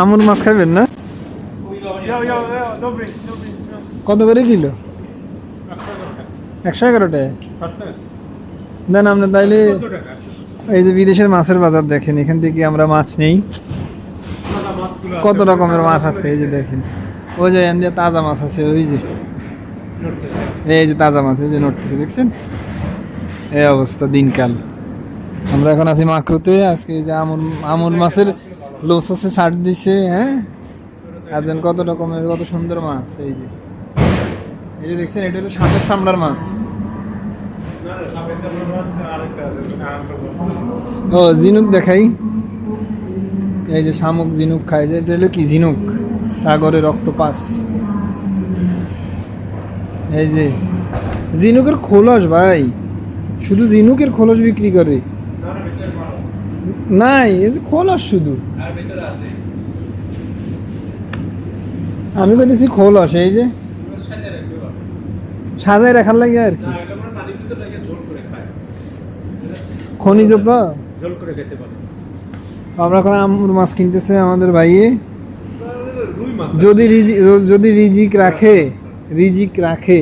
আমুর মাছ খাবেন না? কত করে কিলো? একশো এগারো টাকা দেন আপনি তাইলে এই যে বিদেশের মাছের বাজার দেখেন, এখান থেকে আমরা মাছ নেই। কত রকমের মাছ আছে, এই যে দেখেন। ওই যে এখান দিয়ে তাজা মাছ আছে, ওই যে। এই যে তাজা মাছ, এই যে নড়তেছে, দেখছেন? এই অবস্থা দিনকাল। আমরা এখন আছি মাকড়ুতে, আজকে এই যে আমুর আমুর মাছের লোস হচ্ছে ছাড় দিছে হ্যাঁ? আর দেন কত রকমের, কত সুন্দর মাছ, এই যে। এই যে দেখছেন, এটা হলো সাপের চামড়ার মাছ। ও, ঝিনুক দেখাই। এই যে শামুক ঝিনুক খায়, যে এটা হলো কি ঝিনুক? সাগরের অক্টোপাস এই যে, ঝিনুকের খোলস ভাই। শুধু ঝিনুকের খোলস বিক্রি করে। নাই, এই যে খোলস শুধু। আমি কইতেছি খোলস এই যে। সাজায় রাখার লাগে আর কি। খনিজ তো আমরা এখন আমুর মাছ কিনতেছে আমাদের ভাইয়ে। যদি রিজি, যদি রিজিক রাখে রিজিক রাখে,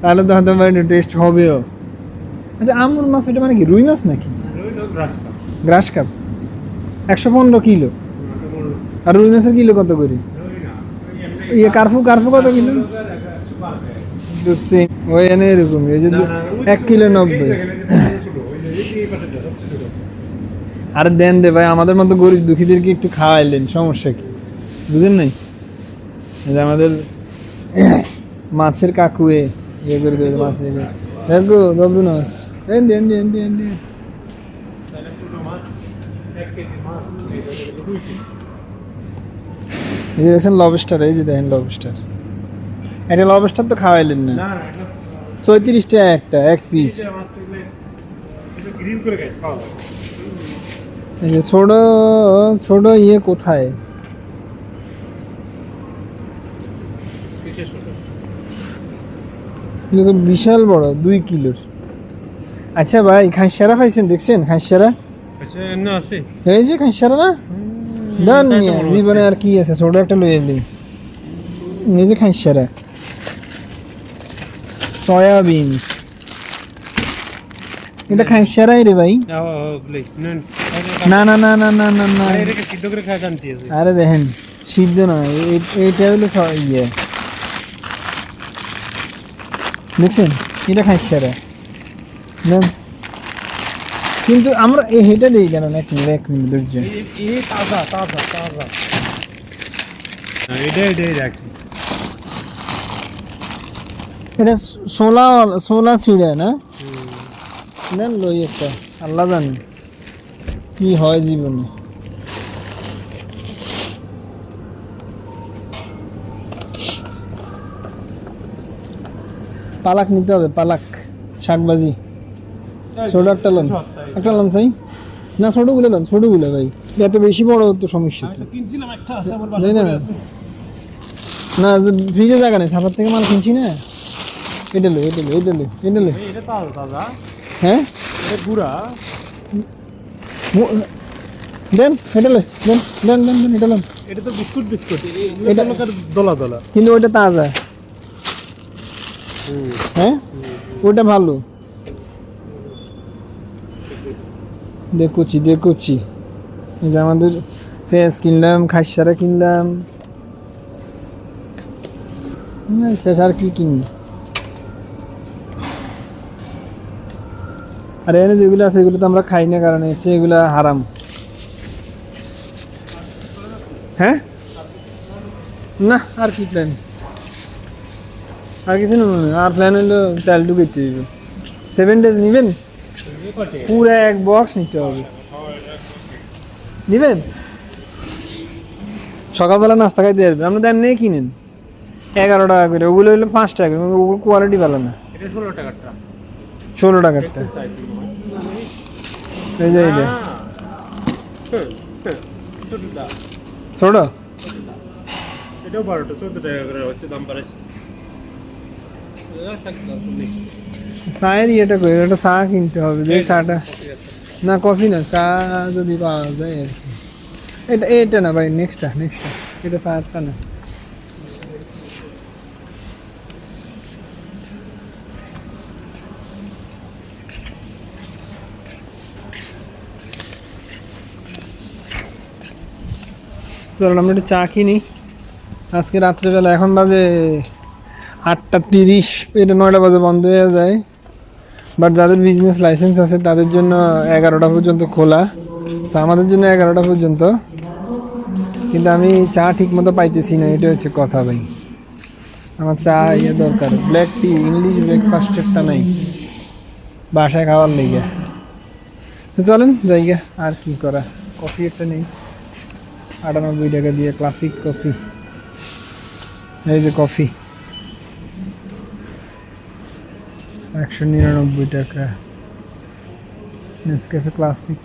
তাহলে তো হয়তো টেস্ট হবেও। আচ্ছা আমুর মাছ, এটা মানে কি, রুই মাছ নাকি? Grass carp? একশো পনেরো কিলো। আর রুই মাছের কিলো কত করে? ইয়ে কার্ফু কার্ফু কত কিলো? same, ওই এনে এরকম এই যে এক কিলো নব্বই। আর দেন রে ভাই আমাদের মতো গরিব দুঃখীদেরকে একটু খাওয়াইলেন সমস্যা কি? বুঝেন নাই? যে আমাদের মাছের কাকুয়ে ইয়ে করে দেবে মাছের। দেখো দেন দেন দেন দেন দেন। এই যে দেখছেন লবস্টার এই যে দেখেন লবস্টার এটা লবস্টার তো খাওয়াইলেন না। চৌত্রিশ টাকা একটা এক পিস। এই যে ছোট ছোট ইয়ে কোথায়? এটা তো বিশাল বড় দুই কিলোর। আচ্ছা ভাই খাইসারা পাইছেন দেখছেন? আছে এই যে খাইসারা না? দেন মনে জীবনে আর কি আছে? ছোট একটা লই এলি এই যে খাইসারা সয়াবিনস। এটা খাইসারাই রে ভাই। না না না না না না না। আরে দেখেন সিদ্ধ না এইটা হলো ইয়ে। দেখছেন? এটা খাইসারা দেন কিন্তু আমরা এই হেটা দিই কেন এক মিনিট এক মিনিট ধৈর্য। এই এই তাজা তাজা তাজা। হ্যাঁ, এটা এটাই রাখি। এটা সোলা সোলা ছিঁড়ে না? নেন লই একটা। আল্লাহ জানে কি হয় জীবনে। পালাক নিতে হবে পালাক শাকবাজি। ছোট একটা লন একটা লন চাই না ছোটগুলো লন ছোটগুলো ভাই। এত বেশি বড় তো সমস্যা তো। না ফ্রিজে জায়গা নেই সাফার থেকে মাল কিনছি না? এটা লো এটা লো এটা লো এটা লো। হ্যাঁ? গুড়া। দেন এটা লো দেন দেন দেন দেন এটা লোন এটা তো বিস্কুট বিস্কুট। এটা- দলা দলা। কিন্তু ওইটা তাজা। হ্যাঁ? ওটা ভালো। দেখুছি দেখুছি এই যে আমাদের পেঁয়াজ কিনলাম, খাসিয়ারা কিনলাম। শেষ আর কি কিনবো? আর এনে যেগুলো আছে, এগুলো তো আমরা খাই না, কারণ হচ্ছে এগুলো হারাম। হ্যাঁ? না, আর কি প্ল্যান আর কিছু না আর প্ল্যান হলো তেল দিবে সেভেন ডেজ নেবেন? পুরো এক বক্স নিতে হবে। নেবেন? সকালবেলা নাস্তা খাইতে পারবেন আপনার দাম নিয়ে কিনেন। এগারো টাকা করে। ওগুলো হলো পাঁচ টাকা করে। ওগুলো কোয়ালিটি ভালো না। ষোলো টাকারটা ষোলো টাকারটা এই যে এইটা। ছোটো এটাও বারোটা। চোদ্দ টাকা করে হচ্ছে দাম বাড়াইছে। চায়ের ইয়েটা করে একটা চা কিনতে হবে যে চাটা। না কফি না চা যদি পাওয়া যায় আর কি। এটা এটা না ভাই নেক্সটটা নেক্সটটা এটা চারটা না। চলুন আমরা একটু চা কিনি। আজকে রাত্রেবেলা এখন বাজে আটটা তিরিশ এটা নয়টা বাজে বন্ধ হয়ে যায়। বাট যাদের বিজনেস লাইসেন্স আছে, তাদের জন্য এগারোটা পর্যন্ত খোলা। তো আমাদের জন্য এগারোটা পর্যন্ত। কিন্তু আমি চা ঠিক মতো পাইতেছি না এটা হচ্ছে কথা ভাই। আমার চা ইয়ে দরকার। ব্ল্যাক টি ইংলিশ ব্রেকফাস্টেরটা নাই। বাসায় খাওয়ার লেগে। তো চলেন জায়গা আর কি করা। কফি একটা নেই। আটানব্বই টাকা দিয়ে ক্লাসিক কফি এই যে কফি একশো নিরানব্বই টাকা। Nescafe classic